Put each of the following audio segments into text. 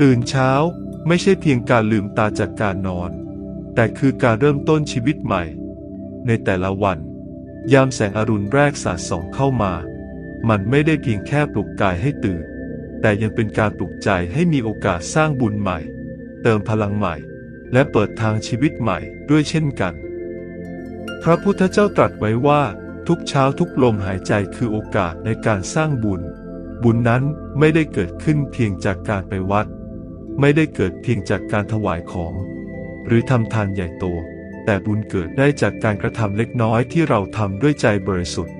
ตื่นเช้าไม่ใช่เพียงการลืมตาจากการนอน แต่คือการเริ่มต้นชีวิตใหม่ ในแต่ละวัน ยามแสงอรุณแรกสาดส่องเข้ามา มันไม่ได้เพียงแค่ปลุกกายให้ตื่น แต่ยังเป็นการปลุกใจให้มีโอกาสสร้างบุญใหม่ เติมพลังใหม่ และเปิดทางชีวิตใหม่ด้วยเช่นกัน พระพุทธเจ้าตรัสไว้ว่า ทุกเช้าทุกลมหายใจคือโอกาสในการสร้างบุญ บุญนั้นไม่ได้เกิดขึ้นเพียงจากการไปวัด ไม่ได้เกิดเพียงจากการถวายของ หรือทำทานใหญ่โต แต่บุญเกิดได้จากการกระทำเล็กน้อยที่เราทำด้วยใจบริสุทธิ์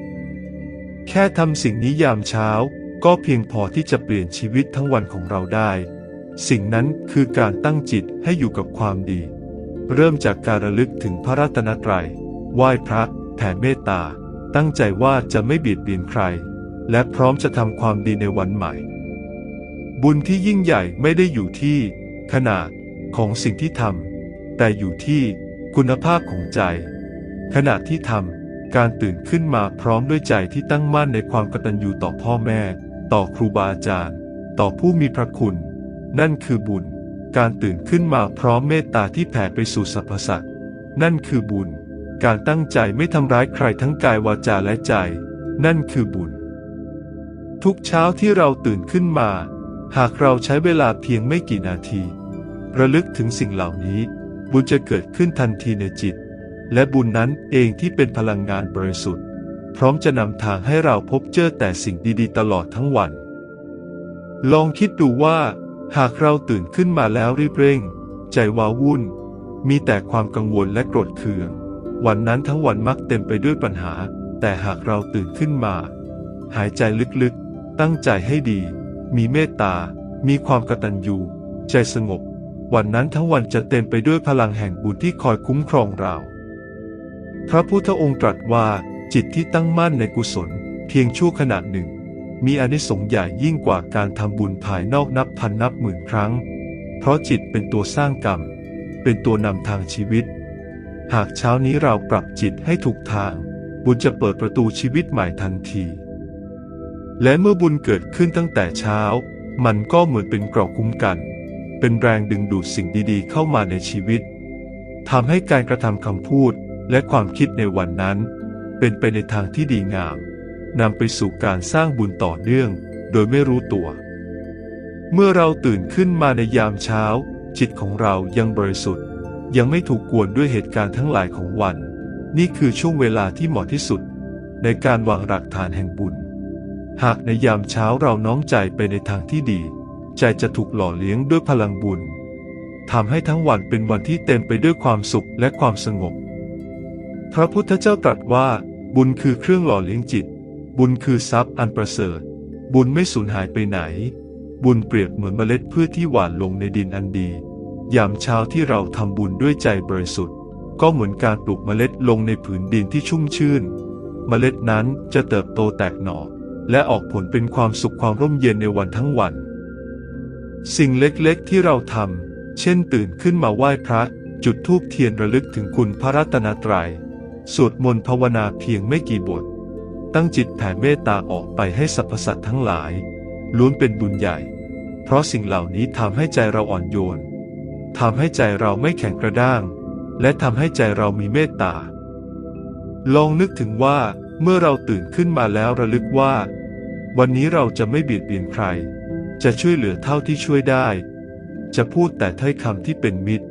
แค่ทำสิ่งนี้ยามเช้า ก็เพียงพอที่จะเปลี่ยนชีวิตทั้งวันของเราได้ สิ่งนั้นคือการตั้งจิตให้อยู่กับความดี เริ่มจากการระลึกถึงพระรัตนตรัย ไหว้พระ แผ่เมตตา ตั้งใจว่าจะไม่เบียดเบียนใคร และพร้อมจะทำความดีในวันใหม่ บุญที่ยิ่งใหญ่ไม่ได้อยู่ที่ขนาดของสิ่งที่ทำแต่อยู่ที่คุณภาพของใจ ขณะที่ทำการตื่นขึ้นมาพร้อมด้วยใจที่ตั้งมั่นในความกตัญญูต่อพ่อแม่ ต่อครูบาอาจารย์ ต่อผู้มีพระคุณ นั่นคือบุญ การตื่นขึ้นมาพร้อมเมตตาที่แผ่ไปสู่สรรพสัตว์นั่นคือบุญ การตั้งใจไม่ทำร้ายใครทั้งกายวาจาและใจ นั่นคือบุญ ทุกเช้าที่เราตื่นขึ้นมา หากเราใช้เวลาเพียงไม่กี่นาที ระลึกถึงสิ่งเหล่านี้ บุญจะเกิดขึ้นทันทีในจิต และบุญนั้นเองที่เป็นพลังงานบริสุทธิ์ พร้อมจะนำทางให้เราพบเจอแต่สิ่งดีๆ ตลอดทั้งวัน ลองคิดดูว่า หากเราตื่นขึ้นมาแล้วรีบเร่ง ใจว้าวุ่น มีแต่ความกังวลและโกรธเคือง วันนั้นทั้งวันมักเต็มไปด้วยปัญหา แต่หากเราตื่นขึ้นมา หายใจลึกๆ ตั้งใจให้ดี มีเมตตา มีความกตัญญู ใจสงบ วันนั้นทั้งวันจะเต็มไปด้วยพลังแห่งบุญที่คอยคุ้มครองเรา พระพุทธองค์ตรัสว่าจิตที่ตั้งมั่นในกุศล เพียงชั่วขณะหนึ่ง มีอนิสงส์ใหญ่ยิ่งกว่าการทำบุญภายนอกนับพันนับหมื่นครั้ง เพราะจิตเป็นตัวสร้างกรรม เป็นตัวนำทางชีวิต หากเช้านี้เราปรับจิตให้ถูกทาง บุญจะเปิดประตูชีวิตใหม่ทันที และเมื่อบุญเกิดขึ้นตั้งแต่เช้า มันก็เหมือนเป็นเกราะคุ้มกัน เป็นแรงดึงดูดสิ่งดีๆ เข้ามาในชีวิตทำให้การกระทำคำพูดและความคิดในวันนั้น เป็นไปในทางที่ดีงามนำไปสู่การสร้างบุญต่อเนื่องโดยไม่รู้ตัว เมื่อเราตื่นขึ้นมาในยามเช้า จิตของเรายังบริสุทธิ์ ยังไม่ถูกกวนด้วยเหตุการณ์ทั้งหลายของวัน นี่คือช่วงเวลาที่เหมาะที่สุด ในการวางหลักฐานแห่งบุญ หากในยามเช้าเราน้อมใจไปในทางที่ดี ใจจะถูกหล่อเลี้ยงด้วยพลังบุญทำให้ทั้งวันเป็นวันที่เต็มไปด้วยความสุขและความสงบ พระพุทธเจ้าตรัสว่า บุญคือเครื่องหล่อเลี้ยงจิต บุญคือทรัพย์อันประเสริฐ บุญไม่สูญหายไปไหน บุญเปรียบเหมือนเมล็ดพืชที่หว่านลงในดินอันดี ยามเช้าที่เราทำบุญด้วยใจบริสุทธิ์ ก็เหมือนการปลูกเมล็ดลงในผืนดินที่ชุ่มชื่น เมล็ดนั้นจะเติบโตแตกหน่อ และออกผลเป็นความสุขความร่มเย็นในวันทั้งวัน สิ่งเล็กๆที่เราทำ เช่นตื่นขึ้นมาไหว้พระ จุดธูปเทียนระลึกถึงคุณพระรัตนตรยัย สวดมนต์ภาวนาเพียงไม่กี่บท ตั้งจิตแผ่เมตตาออกไปให้สรรพสัตว์ทั้งหลาย ล้วนเป็นบุญใหญ่ เพราะสิ่งเหล่านี้ทำให้ใจเราอ่อนโยนทำให้ใจเราไม่แข็งกระด้าง และทำให้ใจเรามีเมตตา ลองนึกถึงว่า เมื่อเราตื่นขึ้นมาแล้วระลึกว่า วันนี้เราจะไม่เบียดเบียนใคร จะช่วยเหลือเท่าที่ช่วยได้ จะพูดแต่ถ้อยคำที่เป็นมิตร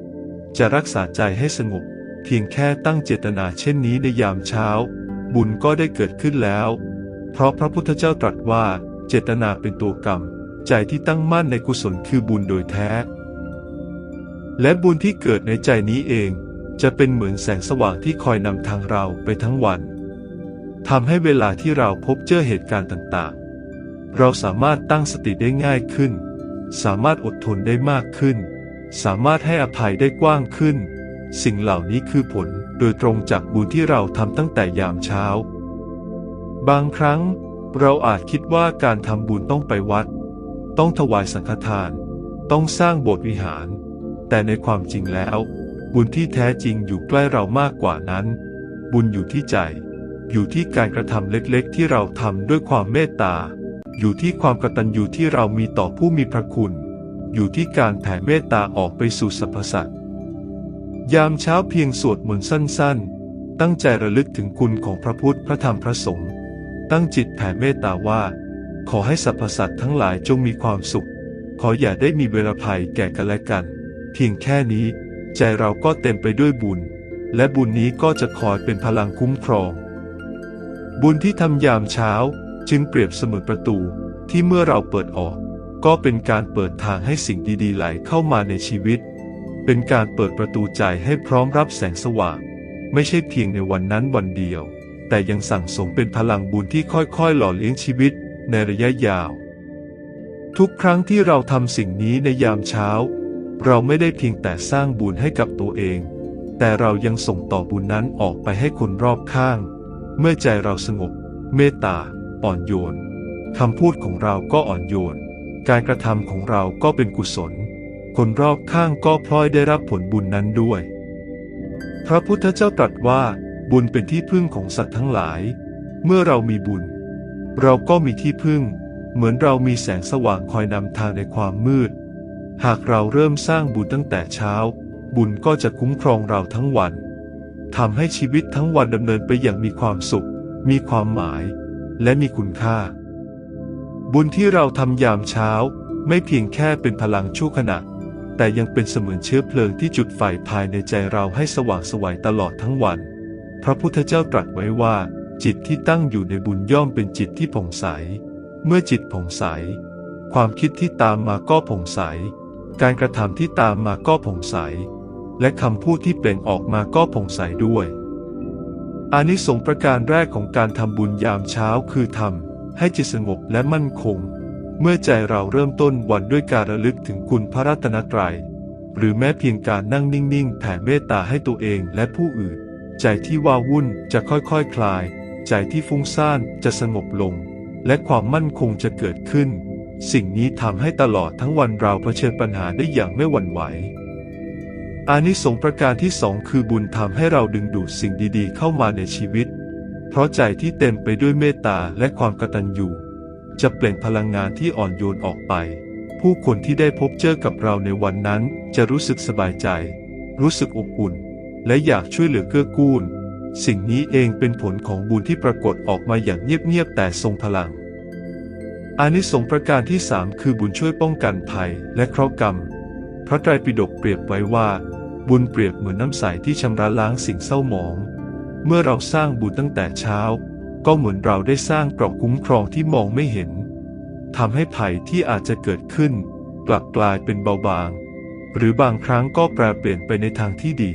จะรักษาใจให้สงบ เพียงแค่ตั้งเจตนาเช่นนี้ในยามเช้า บุญก็ได้เกิดขึ้นแล้ว เพราะพระพุทธเจ้าตรัสว่า เจตนาเป็นตัวกรรม ใจที่ตั้งมั่นในกุศลคือบุญโดยแท้ และบุญที่เกิดในใจนี้เอง จะเป็นเหมือนแสงสว่างที่คอยนำทางเราไปทั้งวัน ทำให้เวลาที่เราพบเจอเหตุการณ์ต่างๆ เราสามารถตั้งสติได้ง่ายขึ้น สามารถอดทนได้มากขึ้น สามารถให้อภัยได้กว้างขึ้น สิ่งเหล่านี้คือผลโดยตรงจากบุญที่เราทำตั้งแต่ยามเช้า บางครั้ง เราอาจคิดว่าการทำบุญต้องไปวัด ต้องถวายสังฆทาน ต้องสร้างโบสถ์วิหาร แต่ในความจริงแล้ว บุญที่แท้จริงอยู่ใกล้เรามากกว่านั้น บุญอยู่ที่ใจ อยู่ที่การกระทำเล็กๆ ที่เราทำด้วยความเมตตา อยู่ที่ความกตัญญูที่เรามีต่อผู้มีพระคุณ อยู่ที่การแผ่เมตตาออกไปสู่สรรพสัตว์ยามเช้าเพียงสวดมนต์สั้นๆ ตั้งใจระลึกถึงคุณของพระพุทธพระธรรมพระสงฆ์ตั้งจิตแผ่เมตตาว่า ขอให้สรรพสัตว์ทั้งหลายจงมีความสุข ขออย่าได้มีเวรภัยแก่กันและกัน เพียงแค่นี้ ใจเราก็เต็มไปด้วยบุญ และบุญนี้ก็จะคอยเป็นพลังคุ้มครอง บุญที่ทำยามเช้าจึงเปรียบเสมือนประตูที่เมื่อเราเปิดออก ก็เป็นการเปิดทางให้สิ่งดีๆ ไหลเข้ามาในชีวิต เป็นการเปิดประตูใจให้พร้อมรับแสงสว่าง ไม่ใช่เพียงในวันนั้นวันเดียว แต่ยังสั่งสมเป็นพลังบุญที่ค่อยๆ หล่อเลี้ยงชีวิตในระยะยาว ทุกครั้งที่เราทำสิ่งนี้ในยามเช้า เราไม่ได้เพียงแต่สร้างบุญให้กับตัวเอง แต่เรายังส่งต่อบุญนั้นออกไปให้คนรอบข้าง เมื่อใจเราสงบ เมตตา อ่อนโยนคำพูดของเราก็อ่อนโยน การกระทำของเราก็เป็นกุศล คนรอบข้างก็พลอยได้รับผลบุญนั้นด้วย พระพุทธเจ้าตรัสว่า บุญเป็นที่พึ่งของสัตว์ทั้งหลาย เมื่อเรามีบุญ เราก็มีที่พึ่ง เหมือนเรามีแสงสว่างคอยนำทางในความมืด หากเราเริ่มสร้างบุญตั้งแต่เช้า บุญก็จะคุ้มครองเราทั้งวัน ทำให้ชีวิตทั้งวันดำเนินไปอย่างมีความสุข มีความหมาย และมีคุณค่า บุญที่เราทำยามเช้า ไม่เพียงแค่เป็นพลังชั่วขณะ แต่ยังเป็นเสมือนเชื้อเพลิงที่จุดไฟภายในใจเราให้สว่างสวัยตลอดทั้งวัน พระพุทธเจ้าตรัสไว้ว่า จิตที่ตั้งอยู่ในบุญย่อมเป็นจิตที่ผ่องใส เมื่อจิตผ่องใส ความคิดที่ตามมาก็ผ่องใส การกระทำที่ตามมาก็ผ่องใส และคำพูดที่เปล่งออกมาก็ผ่องใสด้วย อานิสงส์ประการแรกของการทำบุญยามเช้าคือทำให้จิตสงบและมั่นคง เมื่อใจเราเริ่มต้นวันด้วยการระลึกถึงคุณพระรัตนตรัย หรือแม้เพียงการนั่งนิ่งๆแผ่เมตตาให้ตัวเองและผู้อื่น ใจที่ว้าวุ่นจะค่อยๆคคลาย ใจที่ฟุ้งซ่านจะสงบลง และความมั่นคงจะเกิดขึ้น สิ่งนี้ทำให้ตลอดทั้งวันเราเผชิญปัญหาได้อย่างไม่หวั่นไหว อานิสงส์ประการที่สองคือบุญทำให้เราดึงดูดสิ่งดีๆ เข้ามาในชีวิต เพราะใจที่เต็มไปด้วยเมตตาและความกตัญญูจะเปล่งพลังงานที่อ่อนโยนออกไป ผู้คนที่ได้พบเจอกับเราในวันนั้น จะรู้สึกสบายใจ รู้สึกอบอุ่น และอยากช่วยเหลือเกื้อกูล สิ่งนี้เองเป็นผลของบุญที่ปรากฏออกมาอย่างเงียบๆแต่ทรงพลัง อานิสงส์ประการที่สามคือบุญช่วยป้องกันภัยและเคราะห์กรรม พระไตรปิฎกเปรียบไว้ว่า บุญเปรียบเหมือนน้ำใสที่ชำระล้างสิ่งเศร้าหมอง เมื่อเราสร้างบุญตั้งแต่เช้า ก็เหมือนเราได้สร้างเกราะคุ้มครองที่มองไม่เห็นทำให้ภัยที่อาจจะเกิดขึ้น กลับกลายเป็นเบาบาง หรือบางครั้งก็แปรเปลี่ยนไปในทางที่ดี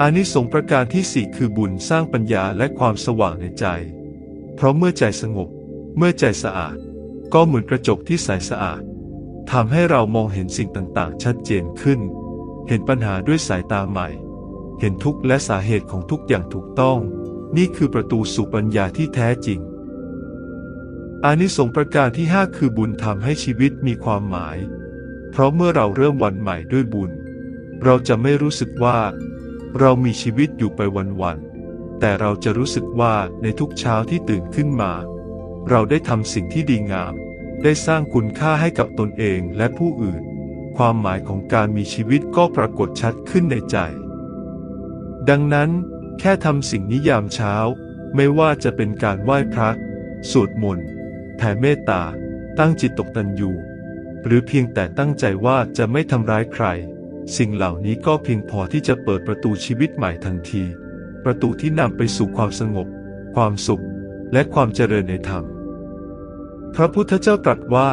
อานิสงส์ประการที่สี่คือบุญสร้างปัญญาและความสว่างในใจ เพราะเมื่อใจสงบ เมื่อใจสะอาด ก็เหมือนกระจกที่ใสสะอาดทำให้เรามองเห็นสิ่งต่างๆ ชัดเจนขึ้น เห็นปัญหาด้วยสายตาใหม่ เห็นทุกข์และสาเหตุของทุกอย่างถูกต้อง นี่คือประตูสู่ปัญญาที่แท้จริง อานิสงส์ประการที่ 5 คือบุญทำให้ชีวิตมีความหมาย เพราะเมื่อเราเริ่มวันใหม่ด้วยบุญ เราจะไม่รู้สึกว่า เรามีชีวิตอยู่ไปวันๆ แต่เราจะรู้สึกว่าในทุกเช้าที่ตื่นขึ้นมา เราได้ทำสิ่งที่ดีงาม ได้สร้างคุณค่าให้กับตนเองและผู้อื่น ความหมายของการมีชีวิตก็ปรากฏชัดขึ้นในใจ ดังนั้น แค่ทำสิ่งนิยามเช้า ไม่ว่าจะเป็นการไหว้พระสวดมนต์แผ่เมตตา ตั้งจิตตกตัญญูหรือเพียงแต่ตั้งใจว่าจะไม่ทำร้ายใคร สิ่งเหล่านี้ก็เพียงพอที่จะเปิดประตูชีวิตใหม่ทันที ประตูที่นำไปสู่ความสงบ ความสุข และความเจริญในธรรม พระพุทธเจ้าตรัสว่า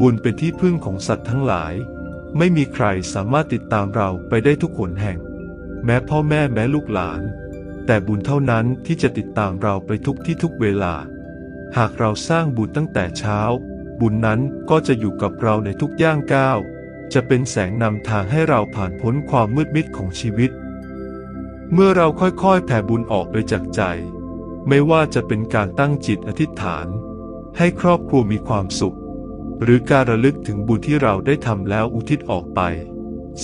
บุญเป็นที่พึ่งของสัตว์ทั้งหลาย ไม่มีใครสามารถติดตามเราไปได้ทุกหนแห่ง แม้พ่อแม่แม้ลูกหลาน แต่บุญเท่านั้นที่จะติดตามเราไปทุกที่ทุกเวลา หากเราสร้างบุญตั้งแต่เช้า บุญนั้นก็จะอยู่กับเราในทุกย่างก้าว จะเป็นแสงนำทางให้เราผ่านพ้นความมืดมิดของชีวิต เมื่อเราค่อยๆแผ่บุญออกไปจากใจ ไม่ว่าจะเป็นการตั้งจิตอธิษฐาน ให้ครอบครัวมีความสุข หรือการระลึกถึงบุญที่เราได้ทำแล้วอุทิศออกไป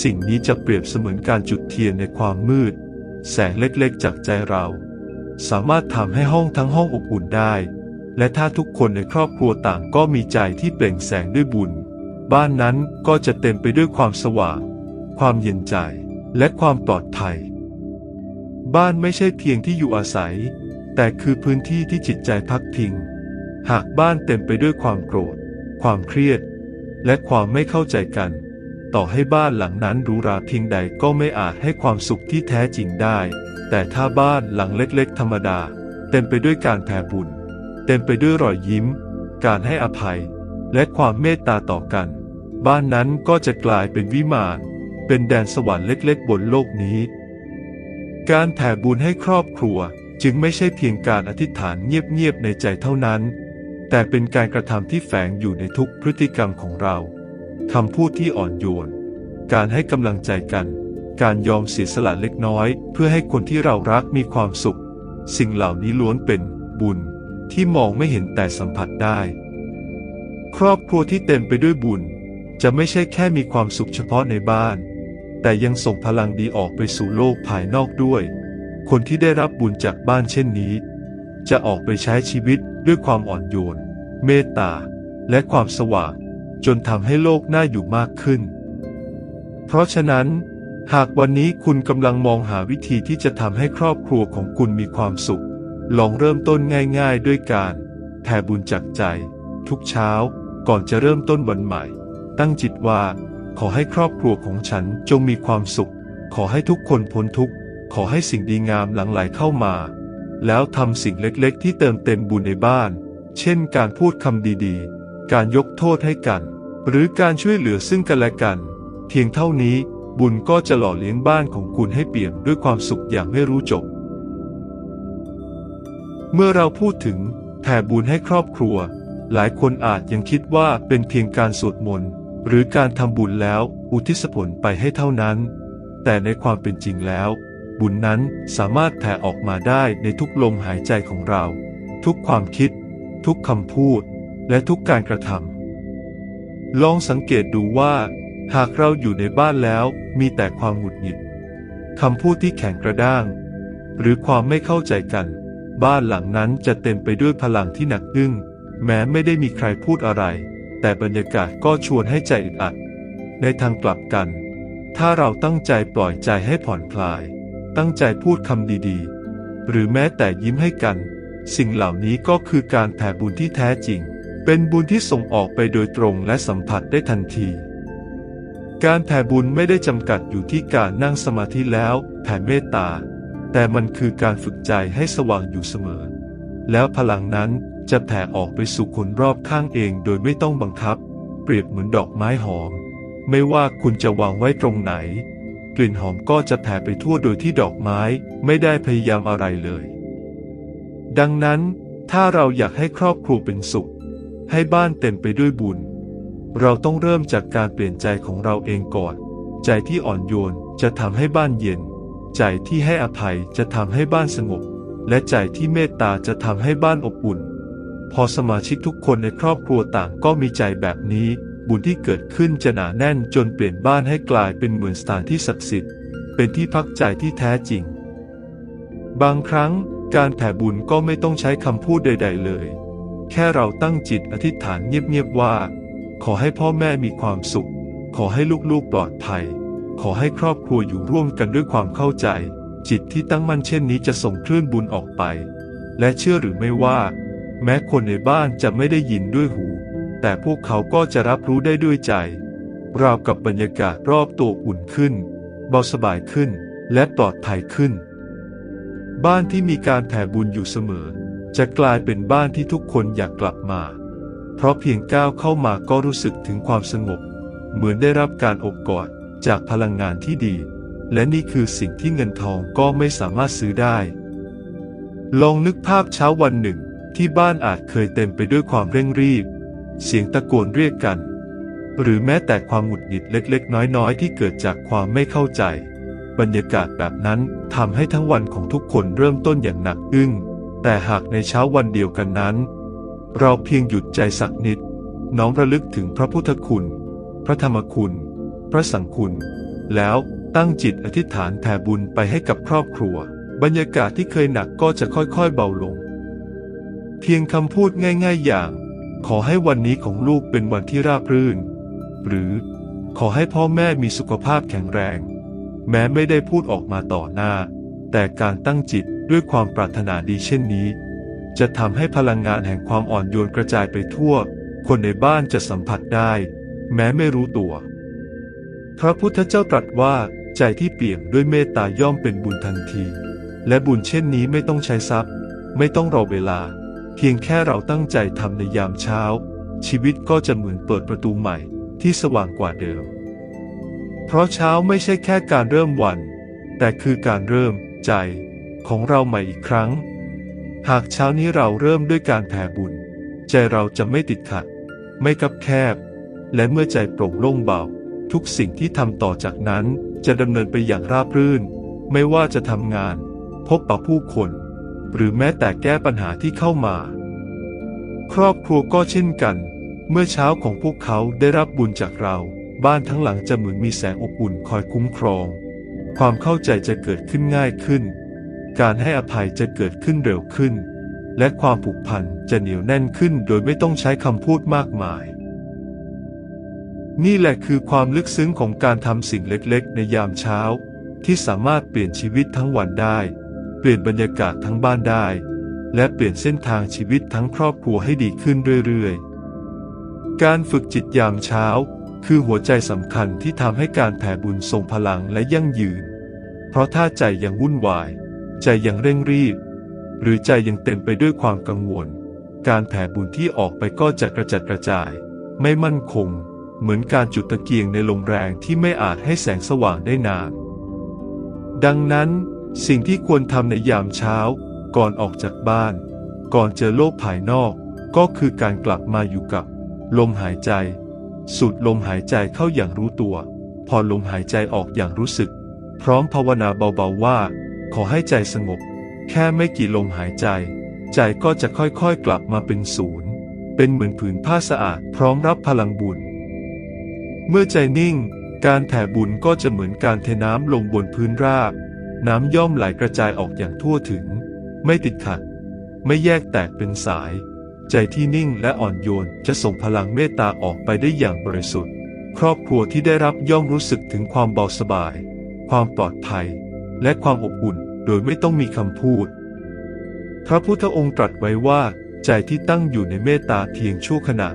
สิ่งนี้จะเปรียบเสมือนการจุดเทียนในความมืด แสงเล็กๆจากใจเรา สามารถทำให้ห้องทั้งห้องอบอุ่นได้ และถ้าทุกคนในครอบครัวต่างก็มีใจที่เปล่งแสงด้วยบุญ บ้านนั้นก็จะเต็มไปด้วยความสว่าง ความเย็นใจ และความปลอดภัย บ้านไม่ใช่เพียงที่อยู่อาศัย แต่คือพื้นที่ที่จิตใจพักพิง หากบ้านเต็มไปด้วยความโกรธ ความเครียด และความไม่เข้าใจกัน ต่อให้บ้านหลังนั้นหรูหราเพียงใดก็ไม่อาจให้ความสุขที่แท้จริงได้ แต่ถ้าบ้านหลังเล็กๆ ธรรมดา เต็มไปด้วยการแผ่บุญ เต็มไปด้วยรอยยิ้ม การให้อภัย และความเมตตาต่อกัน บ้านนั้นก็จะกลายเป็นวิมาน เป็นแดนสวรรค์เล็กๆ บนโลกนี้ การแผ่บุญให้ครอบครัวจึงไม่ใช่เพียงการอธิษฐานเงียบๆในใจเท่านั้น แต่เป็นการกระทำที่แฝงอยู่ในทุกพฤติกรรมของเราคำพูดที่อ่อนโยน การให้กำลังใจกัน การยอมเสียสละเล็กน้อย เพื่อให้คนที่เรารักมีความสุข สิ่งเหล่านี้ล้วนเป็นบุญที่มองไม่เห็นแต่สัมผัสได้ ครอบครัวที่เต็มไปด้วยบุญ จะไม่ใช่แค่มีความสุขเฉพาะในบ้าน แต่ยังส่งพลังดีออกไปสู่โลกภายนอกด้วย คนที่ได้รับบุญจากบ้านเช่นนี้ จะออกไปใช้ชีวิต ด้วยความอ่อนโยน เมตตา และความสว่าง จนทำให้โลกน่าอยู่มากขึ้น เพราะฉะนั้น หากวันนี้คุณกำลังมองหาวิธีที่จะทำให้ครอบครัวของคุณมีความสุข ลองเริ่มต้นง่ายๆ ด้วยการแผ่บุญจากใจ ทุกเช้า ก่อนจะเริ่มต้นวันใหม่ ตั้งจิตว่า ขอให้ครอบครัวของฉันจงมีความสุข ขอให้ทุกคนพ้นทุกข์ ขอให้สิ่งดีงามหลั่งไหลเข้ามา แล้วทำสิ่งเล็กๆ ที่เติมเต็มบุญในบ้าน เช่นการพูดคำดีๆ การยกโทษให้กัน หรือการช่วยเหลือซึ่งกันและกัน เพียงเท่านี้บุญก็จะหล่อเลี้ยงบ้านของคุณให้เปี่ยมด้วยความสุขอย่างไม่รู้จบ เมื่อเราพูดถึงแผ่บุญให้ครอบครัว หลายคนอาจยังคิดว่าเป็นเพียงการสวดมนต์หรือการทำบุญแล้วอุทิศผลไปให้เท่านั้น แต่ในความเป็นจริงแล้ว บุญนั้นสามารถแผ่ออกมาได้ในทุกลมหายใจของเรา ทุกความคิด ทุกคำพูด และทุกการกระทำลองสังเกตดูว่า หากเราอยู่ในบ้านแล้วมีแต่ความหงุดหงิดคำพูดที่แข็งกระด้าง หรือความไม่เข้าใจกัน บ้านหลังนั้นจะเต็มไปด้วยพลังที่หนักอึ้งแม้ไม่ได้มีใครพูดอะไร แต่บรรยากาศก็ชวนให้ใจอึดอัด ในทางกลับกัน ถ้าเราตั้งใจปล่อยใจให้ผ่อนคลาย ตั้งใจพูดคำดีๆ หรือแม้แต่ยิ้มให้กัน สิ่งเหล่านี้ก็คือการแผ่บุญที่แท้จริง เป็นบุญที่ส่งออกไปโดยตรงและสัมผัสได้ทันที การแผ่บุญไม่ได้จำกัดอยู่ที่การนั่งสมาธิแล้วแผ่เมตตา แต่มันคือการฝึกใจให้สว่างอยู่เสมอ แล้วพลังนั้นจะแผ่ออกไปสู่คนรอบข้างเองโดยไม่ต้องบังคับ เปรียบเหมือนดอกไม้หอม ไม่ว่าคุณจะวางไว้ตรงไหน กลิ่นหอมก็จะแผ่ไปทั่วโดยที่ดอกไม้ไม่ได้พยายามอะไรเลย ดังนั้น ถ้าเราอยากให้ครอบครัวเป็นสุข ให้บ้านเต็มไปด้วยบุญ เราต้องเริ่มจากการเปลี่ยนใจของเราเองก่อน ใจที่อ่อนโยนจะทำให้บ้านเย็น ใจที่ให้อภัยจะทำให้บ้านสงบ และใจที่เมตตาจะทำให้บ้านอบอุ่น พอสมาชิกทุกคนในครอบครัวต่างก็มีใจแบบนี้ บุญที่เกิดขึ้นจะหนาแน่นจนเปลี่ยนบ้านให้กลายเป็นเหมือนสถานที่ศักดิ์สิทธิ์ เป็นที่พักใจที่แท้จริง บางครั้งการแผ่บุญก็ไม่ต้องใช้คำพูดใด ๆ เลย แค่เราตั้งจิตอธิษฐานเงียบ ๆ ว่า ขอให้พ่อแม่มีความสุข ขอให้ลูก ๆ ปลอดภัย ขอให้ครอบครัวอยู่ร่วมกันด้วยความเข้าใจ จิตที่ตั้งมั่นเช่นนี้จะส่งคลื่นบุญออกไป และเชื่อหรือไม่ว่า แม้คนในบ้านจะไม่ได้ยินด้วยหู แต่พวกเขาก็จะรับรู้ได้ด้วยใจ ราวกับบรรยากาศรอบตัวอุ่นขึ้น เบาสบายขึ้น และปลอดภัยขึ้น บ้านที่มีการแผ่บุญอยู่เสมอ จะกลายเป็นบ้านที่ทุกคนอยากกลับมา เพราะเพียงก้าวเข้ามาก็รู้สึกถึงความสงบ เหมือนได้รับการอบกอดจากพลังงานที่ดี และนี่คือสิ่งที่เงินทองก็ไม่สามารถซื้อได้ ลองนึกภาพเช้าวันหนึ่งที่บ้านอาจเคยเต็มไปด้วยความเร่งรีบ เสียงตะโกนเรียกกัน หรือแม้แต่ความหงุดหงิดเล็กๆ น้อยๆ ที่เกิดจากความไม่เข้าใจ บรรยากาศแบบนั้นทำให้ทั้งวันของทุกคนเริ่มต้นอย่างหนักอึ้ง แต่หากในเช้าวันเดียวกันนั้น เราเพียงหยุดใจสักนิด น้อมระลึกถึงพระพุทธคุณ พระธรรมคุณ พระสังคุณ แล้วตั้งจิตอธิษฐานแผ่บุญไปให้กับครอบครัว บรรยากาศที่เคยหนักก็จะค่อยๆเบาลง เพียงคำพูดง่าย ๆ อย่าง ขอให้วันนี้ของลูกเป็นวันที่ราบรื่น หรือ ขอให้พ่อแม่มีสุขภาพแข็งแรง แม้ไม่ได้พูดออกมาต่อหน้า แต่การตั้งจิตด้วยความปรารถนาดีเช่นนี้ จะทำให้พลังงานแห่งความอ่อนโยนกระจายไปทั่ว คนในบ้านจะสัมผัสได้ แม้ไม่รู้ตัว พระพุทธเจ้าตรัสว่าใจที่เปี่ยมด้วยเมตตาย่อมเป็นบุญทันที และบุญเช่นนี้ไม่ต้องใช้ทรัพย์ ไม่ต้องรอเวลา เพียงแค่เราตั้งใจทำในยามเช้า ชีวิตก็จะเหมือนเปิดประตูใหม่ที่สว่างกว่าเดิม เพราะเช้าไม่ใช่แค่การเริ่มวัน แต่คือการเริ่มใจของเราใหม่อีกครั้ง หากเช้านี้เราเริ่มด้วยการแผ่บุญ ใจเราจะไม่ติดขัด ไม่กับแคบ และเมื่อใจโปร่งโล่งเบา ทุกสิ่งที่ทำต่อจากนั้นจะดำเนินไปอย่างราบรื่น ไม่ว่าจะทำงาน พบปะผู้คน หรือแม้แต่แก้ปัญหาที่เข้ามา ครอบครัวก็เช่นกัน เมื่อเช้าของพวกเขาได้รับบุญจากเรา บ้านทั้งหลังจะเหมือนมีแสงอบอุ่นคอยคุ้มครอง ความเข้าใจจะเกิดขึ้นง่ายขึ้น การให้อภัยจะเกิดขึ้นเร็วขึ้น และความผูกพันจะเหนียวแน่นขึ้นโดยไม่ต้องใช้คำพูดมากมายนี่แหละคือความลึกซึ้งของการทำสิ่งเล็กๆ ในยามเช้า ที่สามารถเปลี่ยนชีวิตทั้งวันได้ ปลี่ยนบรรยากาศทั้งบ้านได้ และเปลี่ยนเส้นทางชีวิตทั้งครอบครัวให้ดีขึ้นเรื่อยๆ การฝึกจิตยามเช้า คือหัวใจสำคัญที่ทำให้การแผ่บุญทรงพลังและยั่งยืน เพราะถ้าใจยังวุ่นวาย ใจยังเร่งรีบ หรือใจยังเต็มไปด้วยความกังวล การแผ่บุญที่ออกไปก็จะกระจัดกระจาย ไม่มั่นคง เหมือนการจุดตะเกียงในลมแรงที่ไม่อาจให้แสงสว่างได้นาน ดังนั้น สิ่งที่ควรทำในยามเช้า ก่อนออกจากบ้าน ก่อนเจอโลกภายนอก ก็คือการกลับมาอยู่กับ ลมหายใจ สูดลมหายใจเข้าอย่างรู้ตัว พอลมหายใจออกอย่างรู้สึก พร้อมภาวนาเบาๆว่า ขอให้ใจสงบ แค่ไม่กี่ลมหายใจ ใจก็จะค่อยๆกลับมาเป็นศูนย์ เป็นเหมือนผืนผ้าสะอาดพร้อมรับพลังบุญ เมื่อใจนิ่ง การแผ่บุญก็จะเหมือนการเทน้ำลงบนพื้นราบ น้ำย่อมไหลกระจายออกอย่างทั่วถึง ไม่ติดขัด ไม่แยกแตกเป็นสาย ใจที่นิ่งและอ่อนโยนจะส่งพลังเมตตาออกไปได้อย่างบริสุทธิ์ ครอบครัวที่ได้รับย่อมรู้สึกถึงความเบาสบาย ความปลอดภัย และความอบอุ่นโดยไม่ต้องมีคำพูด พระพุทธองค์ตรัสไว้ว่า ใจที่ตั้งอยู่ในเมตตาเพียงชั่วขณะ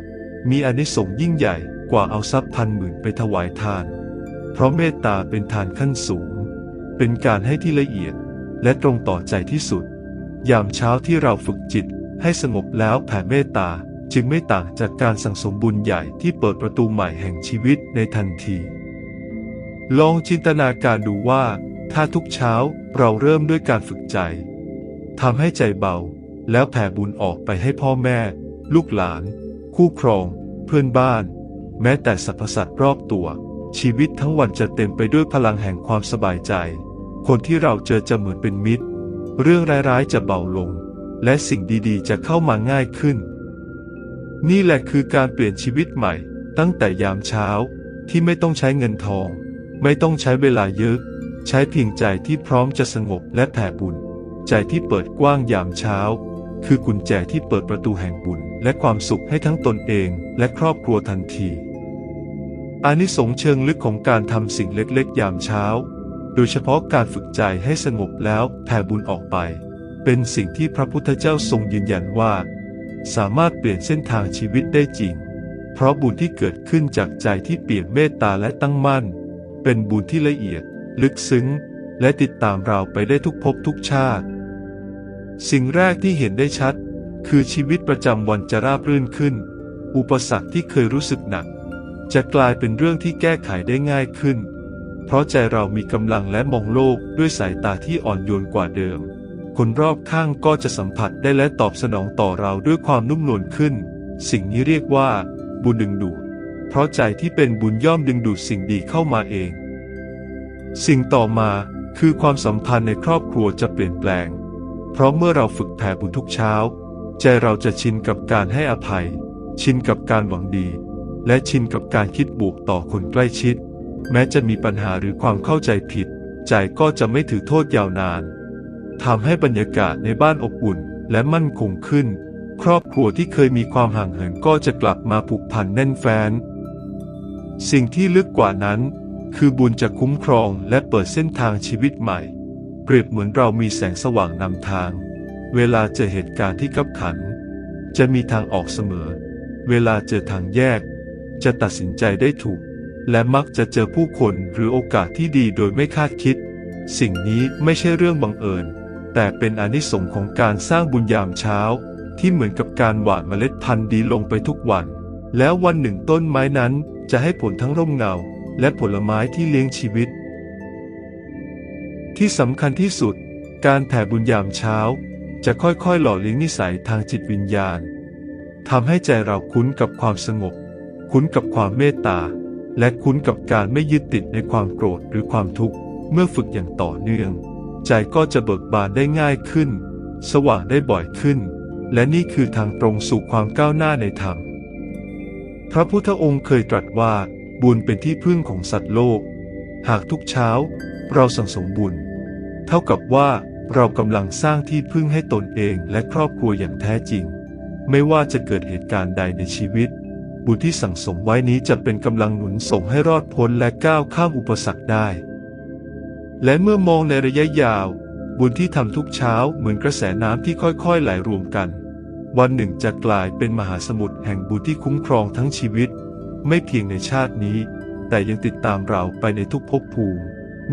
มีอนิสงส์ยิ่งใหญ่กว่าเอาทรัพย์พันหมื่นไปถวายทาน เพราะเมตตาเป็นทานขั้นสูง เป็นการให้ที่ละเอียด และตรงต่อใจที่สุด ยามเช้าที่เราฝึกจิตให้สงบแล้วแผ่เมตตาจึงไม่ต่างจากการสั่งสมบุญใหญ่ที่เปิดประตูใหม่แห่งชีวิตในทันที ลองจินตนาการดูว่า ถ้าทุกเช้าเราเริ่มด้วยการฝึกใจทำให้ใจเบา แล้วแผ่บุญออกไปให้พ่อแม่ ลูกหลาน คู่ครอง เพื่อนบ้าน แม้แต่สรรพสัตว์รอบตัว ชีวิตทั้งวันจะเต็มไปด้วยพลังแห่งความสบายใจ คนที่เราเจอจะเหมือนเป็นมิตร เรื่องร้ายๆจะเบาลง และสิ่งดีๆ จะเข้ามาง่ายขึ้น นี่แหละคือการเปลี่ยนชีวิตใหม่ ตั้งแต่ยามเช้าที่ไม่ต้องใช้เงินทอง ไม่ต้องใช้เวลาเยอะ ใช้เพียงใจที่พร้อมจะสงบและแผ่บุญ ใจที่เปิดกว้างยามเช้า คือกุญแจที่เปิดประตูแห่งบุญ และความสุขให้ทั้งตนเองและครอบครัวทันทีอานิสงส์เชิงลึกของการทำสิ่งเล็กๆ ยามเช้า โดยเฉพาะการฝึกใจให้สงบแล้วแผ่บุญออกไป เป็นสิ่งที่พระพุทธเจ้าทรงยืนยันว่า สามารถเปลี่ยนเส้นทางชีวิตได้จริง เพราะบุญที่เกิดขึ้นจากใจที่เปี่ยมเมตตาและตั้งมั่น เป็นบุญที่ละเอียด ลึกซึ้ง และติดตามเราไปได้ทุกภพทุกชาติ สิ่งแรกที่เห็นได้ชัด คือชีวิตประจำวันจะราบรื่นขึ้น อุปสรรคที่เคยรู้สึกหนัก จะกลายเป็นเรื่องที่แก้ไขได้ง่ายขึ้น เพราะใจเรามีกำลังและมองโลกด้วยสายตาที่อ่อนโยนกว่าเดิม คนรอบข้างก็จะสัมผัสได้และตอบสนองต่อเราด้วยความนุ่มนวลขึ้น สิ่งนี้เรียกว่า บุญดึงดูด เพราะใจที่เป็นบุญย่อมดึงดูดสิ่งดีเข้ามาเอง สิ่งต่อมาคือความสัมพันธ์ในครอบครัวจะเปลี่ยนแปลง เพราะเมื่อเราฝึกแผ่บุญทุกเช้า ใจเราจะชินกับการให้อภัย ชินกับการหวังดี และชินกับการคิดบวกต่อคนใกล้ชิด แม้จะมีปัญหาหรือความเข้าใจผิด ใจก็จะไม่ถือโทษยาวนานทำให้บรรยากาศในบ้านอบอุ่นและมั่นคงขึ้น ครอบครัวที่เคยมีความห่างเหินก็จะกลับมาผูกพันแน่นแฟ้น สิ่งที่ลึกกว่านั้น คือบุญจะคุ้มครองและเปิดเส้นทางชีวิตใหม่ เปรียบเหมือนเรามีแสงสว่างนำทาง เวลาเจอเหตุการณ์ที่ขับขัน จะมีทางออกเสมอ เวลาเจอทางแยก จะตัดสินใจได้ถูก และมักจะเจอผู้คนหรือโอกาสที่ดีโดยไม่คาดคิด สิ่งนี้ไม่ใช่เรื่องบังเอิญ แต่เป็นอนิสงส์ของการสร้างบุญยามเช้า ที่เหมือนกับการหว่านเมล็ดพันธุ์ดีลงไปทุกวัน แล้ววันหนึ่งต้นไม้นั้นจะให้ผลทั้งร่มเงา และผลไม้ที่เลี้ยงชีวิต ที่สำคัญที่สุด การแผ่บุญยามเช้า จะค่อยๆ หล่อเลี้ยงนิสัยทางจิตวิญญาณทำให้ใจเราคุ้นกับความสงบ คุ้นกับความเมตตา และคุ้นกับการไม่ยึดติดในความโกรธหรือความทุกข์ เมื่อฝึกอย่างต่อเนื่อง ใจก็จะเบิกบานได้ง่ายขึ้น สว่างได้บ่อยขึ้น และนี่คือทางตรงสู่ความก้าวหน้าในธรรม พระพุทธองค์เคยตรัสว่าบุญเป็นที่พึ่งของสัตว์โลก หากทุกเช้าเราสั่งสมบุญ เท่ากับว่าเรากำลังสร้างที่พึ่งให้ตนเองและครอบครัวอย่างแท้จริง ไม่ว่าจะเกิดเหตุการณ์ใดในชีวิต บุญที่สั่งสมไว้นี้จะเป็นกำลังหนุนส่งให้รอดพ้นและก้าวข้ามอุปสรรคได้ และเมื่อมองในระยะยาว บุญที่ทำทุกเช้าเหมือนกระแสน้ำที่ค่อยๆไหลรวมกัน วันหนึ่งจะกลายเป็นมหาสมุทรแห่งบุญที่คุ้มครองทั้งชีวิต ไม่เพียงในชาตินี้ แต่ยังติดตามเราไปในทุกภพภูมิ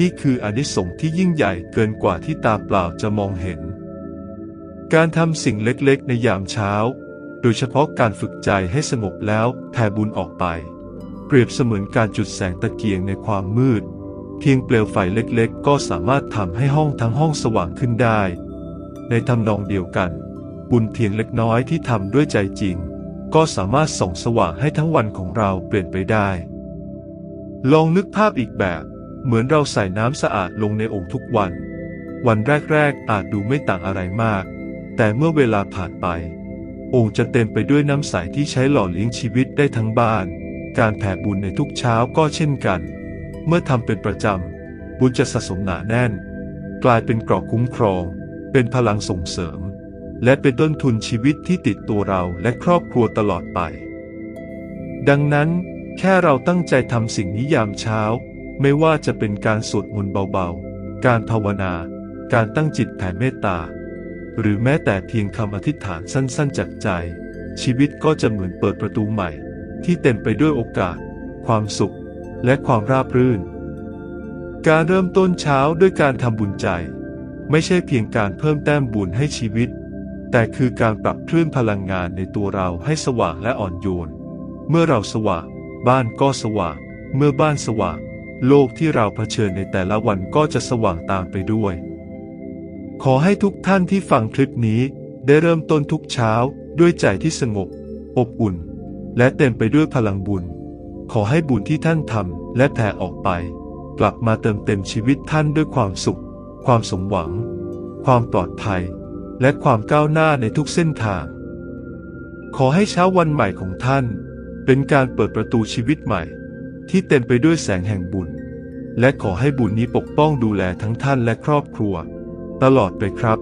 นี่คืออนิสงส์ที่ยิ่งใหญ่เกินกว่าที่ตาเปล่าจะมองเห็น การทำสิ่งเล็กๆ ในยามเช้า โดยเฉพาะการฝึกใจให้สงบแล้วแผ่บุญออกไป เปรียบเสมือนการจุดแสงตะเกียงในความมืด เพียงเปลวไฟเล็กๆ ก็สามารถทำให้ห้องทั้งห้องสว่างขึ้นได้ ในทำนองเดียวกัน บุญเพียงเล็กน้อยที่ทำด้วยใจจริง ก็สามารถส่องสว่างให้ทั้งวันของเราเปลี่ยนไปได้ ลองนึกภาพอีกแบบ เหมือนเราใส่น้ำสะอาดลงในโอ่งทุกวัน วันแรกๆอาจดูไม่ต่างอะไรมาก แต่เมื่อเวลาผ่านไป อ่งจะเต็มไปด้วยน้ำใสที่ใช้หล่อเลี้ยงชีวิตได้ทั้งบ้าน การแผ่บุญในทุกเช้าก็เช่นกัน เมื่อทำเป็นประจำ บุญจะสะสมหนาแน่น กลายเป็นเกราะคุ้มครอง เป็นพลังส่งเสริม และเป็นต้นทุนชีวิตที่ติดตัวเราและครอบครัวตลอดไป ดังนั้น แค่เราตั้งใจทำสิ่งนี้ยามเช้า ไม่ว่าจะเป็นการสวดมนต์เบาๆ การภาวนา การตั้งจิตแผ่เมตตา หรือแม้แต่เพียงคำอธิษฐานสั้นๆจากใจ ชีวิตก็จะเหมือนเปิดประตูใหม่ ที่เต็มไปด้วยโอกาส ความสุข และความราบรื่น การเริ่มต้นเช้าด้วยการทำบุญใจ ไม่ใช่เพียงการเพิ่มแต้มบุญให้ชีวิต แต่คือการปรับคลื่นพลังงานในตัวเราให้สว่างและอ่อนโยน เมื่อเราสว่างบ้านก็สว่าง เมื่อบ้านสว่าง โลกที่เราเผชิญในแต่ละวันก็จะสว่างตามไปด้วย ขอให้ทุกท่านที่ฟังคลิปนี้ ได้เริ่มต้นทุกเช้าด้วยใจที่สงบ อบอุ่น และเต็มไปด้วยพลังบุญ ขอให้บุญที่ท่านทำและแผ่ออกไป กลับมาเติมเต็มชีวิตท่านด้วยความสุข ความสมหวัง ความปลอดภัย และความก้าวหน้าในทุกเส้นทาง ขอให้เช้าวันใหม่ของท่าน เป็นการเปิดประตูชีวิตใหม่ ที่เต็มไปด้วยแสงแห่งบุญ และขอให้บุญนี้ปกป้องดูแลทั้งท่านและครอบครัว ตลอดไปครับ